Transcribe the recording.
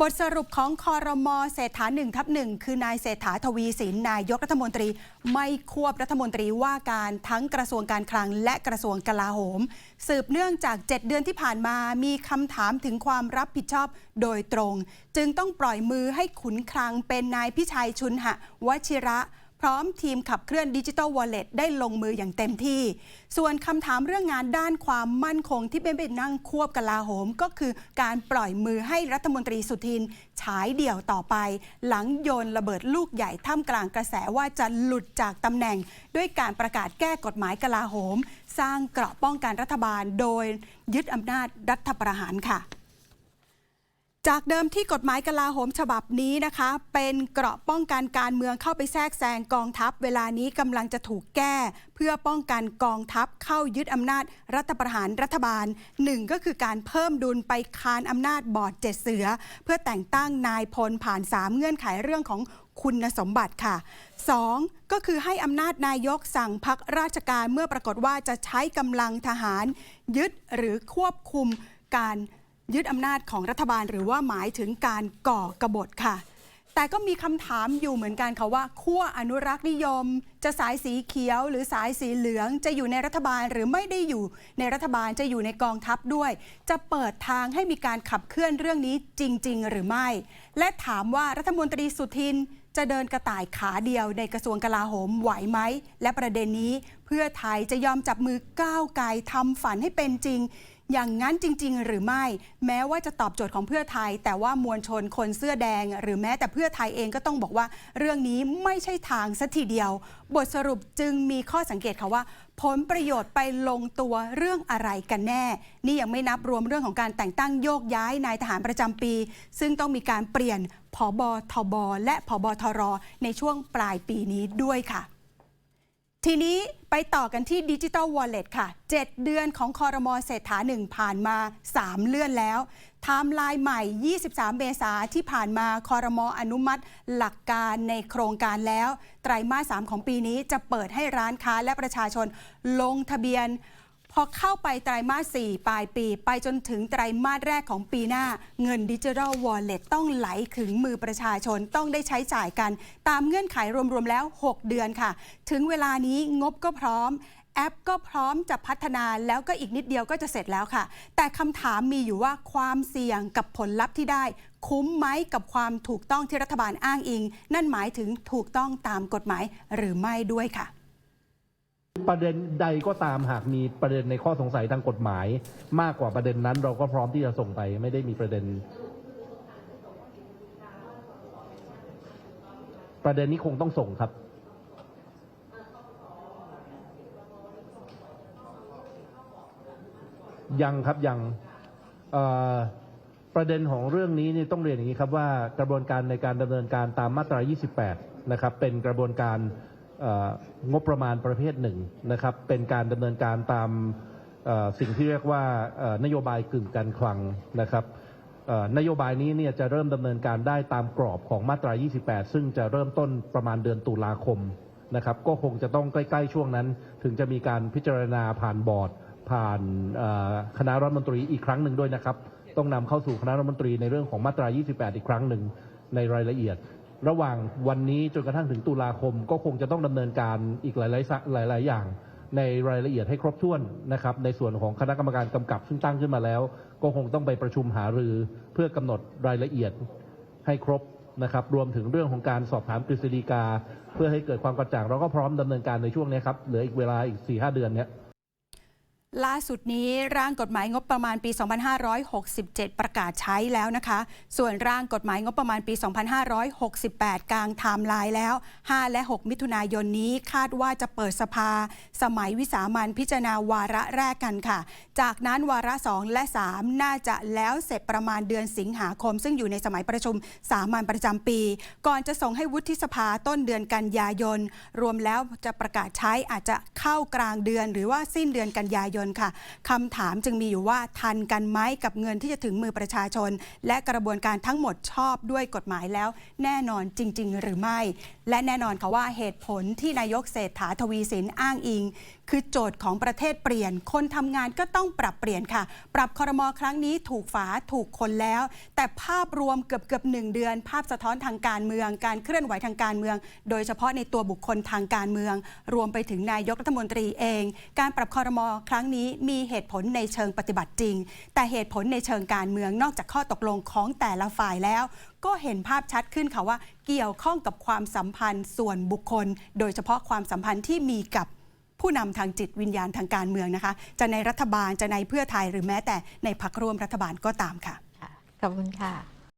บทสรุปของคอรมอเศรษฐาหนึ่งทับหนึ่งคือนายเศรษฐาทวีสินนายกรัฐมนตรี ไม่ควบรัฐมนตรีว่าการทั้งกระทรวงการคลังและกระทรวงกลาโหม สืบเนื่องจาก 7 เดือนที่ผ่านมามีคำถามถึงความรับผิดชอบโดยตรง จึงต้องปล่อยมือให้ขุนคลังเป็นนายพิชัยชุนหะวชิระ พร้อมทีมขับเคลื่อนดิจิทัลวอลเล็ตได้ลงมืออย่างเต็มที่ ส่วนคำถามเรื่องงานด้านความมั่นคงที่เป็นไปนั่งควบกลาโหม ก็คือการปล่อยมือให้รัฐมนตรีสุทินฉายเดี่ยวต่อไป หลังโยนระเบิดลูกใหญ่ท่ามกลางกระแสว่าจะหลุดจากตำแหน่ง ด้วยการประกาศแก้กฎหมายกลาโหม สร้างเกราะป้องกันรัฐบาล โดยยึดอำนาจรัฐประหารค่ะ จากเดิมที่กฎหมายกลาโหมฉบับนี้นะคะ เป็นเกราะป้องกันการเมืองเข้าไปแทรกแซงกองทัพ เวลานี้กำลังจะถูกแก้ เพื่อป้องกันกองทัพเข้ายึดอำนาจ รัฐประหารรัฐบาลหนึ่งก็คือการเพิ่มดุลไปคานอำนาจบอร์ดเจ็ดเสือ เพื่อแต่งตั้งนายพลผ่าน 3 เงื่อนไขเรื่องของคุณสมบัติค่ะ 2. ก็คือให้อำนาจนายกสั่งพักราชการเมื่อปรากฏว่าจะใช้กำลังทหาร ยึดหรือควบคุมการ ยึดอำนาจของรัฐบาลหรือว่าหมายถึงการก่อกบฏค่ะ แต่ก็มีคำถามอยู่เหมือนกันค่ะว่าขั้วอนุรักษ์นิยม จะสายสีเขียว หรือสายสีเหลือง จะอยู่ในรัฐบาลหรือไม่ได้อยู่ ในรัฐบาลจะอยู่ในกองทัพด้วย จะเปิดทางให้มีการขับเคลื่อนเรื่องนี้จริง ๆ หรือไม่ และถามว่ารัฐมนตรีสุทินจะเดินกระต่ายขาเดียวในกระทรวงกลาโหมไหวไหม และประเด็นนี้เพื่อไทยจะยอมจับมือก้าวไกลทำฝันให้เป็นจริง อย่างนั้นจริง ๆ หรือไม่ แม้ว่าจะตอบโจทย์ของเพื่อไทย แต่ว่ามวลชนคนเสื้อแดง หรือแม้แต่เพื่อไทยเองก็ต้องบอกว่า เรื่องนี้ไม่ใช่ทางสัทีเดียว บทสรุปจึงมีข้อสังเกตค่ะว่า ผลประโยชน์ไปลงตัวเรื่องอะไรกันแน่ นี่ยังไม่นับรวมเรื่องของการแต่งตั้งโยกย้ายนายทหารประจำปี ซึ่งต้องมีการเปลี่ยนผบทบและผบทรในช่วงปลายปีนี้ด้วยค่ะ ทีนี้ไปต่อกันที่ดิจิ t a ลวอลเล็ตค่ะ 7 เดือนของคอรมอเศรษฐาหนึ่งผ่านมา 3 เลื่อนแล้วไทม์ไลน์ใหม่ 23 เมษาที่ผ่านมาคอรมออนุมัติหลักการในโครงการแล้ว ไตรมาส 3 ของปีนี้จะเปิดให้ร้านค้าและประชาชนลงทะเบียน พอเข้าไปไตรมาส 4 ปลายปี ไปจนถึงไตรมาสแรกของปีหน้า เงินดิจิทัลวอลเล็ตต้องไหลถึงมือประชาชนต้องได้ใช้จ่ายกัน ตามเงื่อนไขรวมๆแล้ว 6 เดือนค่ะ ถึงเวลานี้งบก็พร้อมแอปก็พร้อมจะพัฒนาแล้วก็อีกนิดเดียวก็จะเสร็จแล้วค่ะ แต่คำถามมีอยู่ว่าความเสี่ยงกับผลลัพธ์ที่ได้ คุ้มไหมกับความถูกต้องที่รัฐบาลอ้างอิง นั่นหมายถึงถูกต้องตามกฎหมายหรือไม่ด้วยค่ะ ประเด็นใดก็ตามหากมีประเด็นในข้อสงสัยทางกฎหมาย มากกว่าประเด็นนั้น เราก็พร้อมที่จะส่งไปไม่ได้มีประเด็น ประเด็นนี้คงต้องส่งครับ ยังครับยังประเด็นของเรื่องนี้นี่ต้องเรียนอย่างนี้ครับว่ากระบวนการในการดำเนินการตามมาตรา 28 นะครับ เป็นกระบวนการ งบประมาณประเภทหนึ่งนะครับ เป็นการดำเนินการตามสิ่งที่เรียกว่านโยบายกึ่งการคลังนะครับนโยบายนี้เนี่ยจะเริ่มดำเนินการได้ตามกรอบของมาตรา 28 ซึ่งจะเริ่มต้นประมาณเดือนตุลาคมนะครับ ก็คงจะต้องใกล้ ๆ ช่วงนั้น ถึงจะมีการพิจารณาผ่านบอร์ด ผ่านคณะรัฐมนตรีอีกครั้งหนึ่งด้วยนะครับ ต้องนำเข้าสู่คณะรัฐมนตรีในเรื่องของมาตรา 28 อีกครั้งหนึ่งในรายละเอียด ระหว่างวันนี้จนกระทั่งถึงตุลาคม ก็คงจะต้องดำเนินการอีกหลายๆสะหลาย ๆ อย่าง ในรายละเอียดให้ครบถ้วนนะครับ ในส่วนของคณะกรรมการกำกับซึ่งตั้งขึ้นมาแล้ว ก็คงต้องไปประชุมหารือเพื่อกำหนดรายละเอียดให้ครบนะครับ รวมถึงเรื่องของการสอบถามกฤษฎีกา เพื่อให้เกิดความกระจ่างเราก็พร้อมดำเนินการในช่วงนี้ครับเหลืออีกเวลาอีก4-5เดือนเนี้ย ล่าสุดนี้ร่างกฎหมายงบประมาณปี 2567 ประกาศใช้แล้วนะคะ ส่วนร่างกฎหมายงบประมาณปี 2568 กลางไทม์ไลน์แล้ว 5 และ 6 มิถุนายนนี้คาดว่าจะเปิดสภา สมัยวิสามันพิจารณาวาระแรกกันค่ะ จากนั้นวาระ 2 และ 3 น่าจะแล้วเสร็จประมาณเดือนสิงหาคม ซึ่งอยู่ในสมัยประชุมสามัญประจำปี ก่อนจะส่งให้วุฒิสภาต้นเดือนกันยายน รวมแล้วจะประกาศใช้อาจจะเข้ากลางเดือน หรือว่าสิ้นเดือนกันยายนค่ะคำถามจึงมีอยู่ว่าทันกันไหมกับเงินที่จะถึงมือประชาชน และกระบวนการทั้งหมดชอบด้วยกฎหมายแล้ว แน่นอนจริง ๆ หรือไม่ และแน่นอนค่ะว่าเหตุผลที่นายกเศรษฐาทวีสินอ้างอิง คือโจทย์ของประเทศเปลี่ยน คนทำงานก็ต้องปรับเปลี่ยนค่ะ ปรับคอรมอครั้งนี้ถูกฝาถูกคนแล้ว แต่ภาพรวมเกือบเกือบหนึ่งเดือน ภาพสะท้อนทางการเมือง การเคลื่อนไหวทางการเมือง โดยเฉพาะในตัวบุคคลทางการเมือง รวมไปถึงนายกรัฐมนตรีเอง การปรับคอรมอครั้งนี้มีเหตุผลในเชิงปฏิบัติจริง แต่เหตุผลในเชิงการเมืองนอกจากข้อตกลงของแต่ละฝ่ายแล้วก็เห็นภาพชัดขึ้นค่ะว่าเกี่ยวข้องกับความสัมพันธ์ส่วนบุคคล โดยเฉพาะความสัมพันธ์ที่มีกับผู้นำทางจิตวิญญาณทางการเมืองนะคะ จะในรัฐบาลจะในเพื่อไทยหรือแม้แต่ในพรรคร่วมรัฐบาลก็ตามค่ะค่ะขอบคุณค่ะ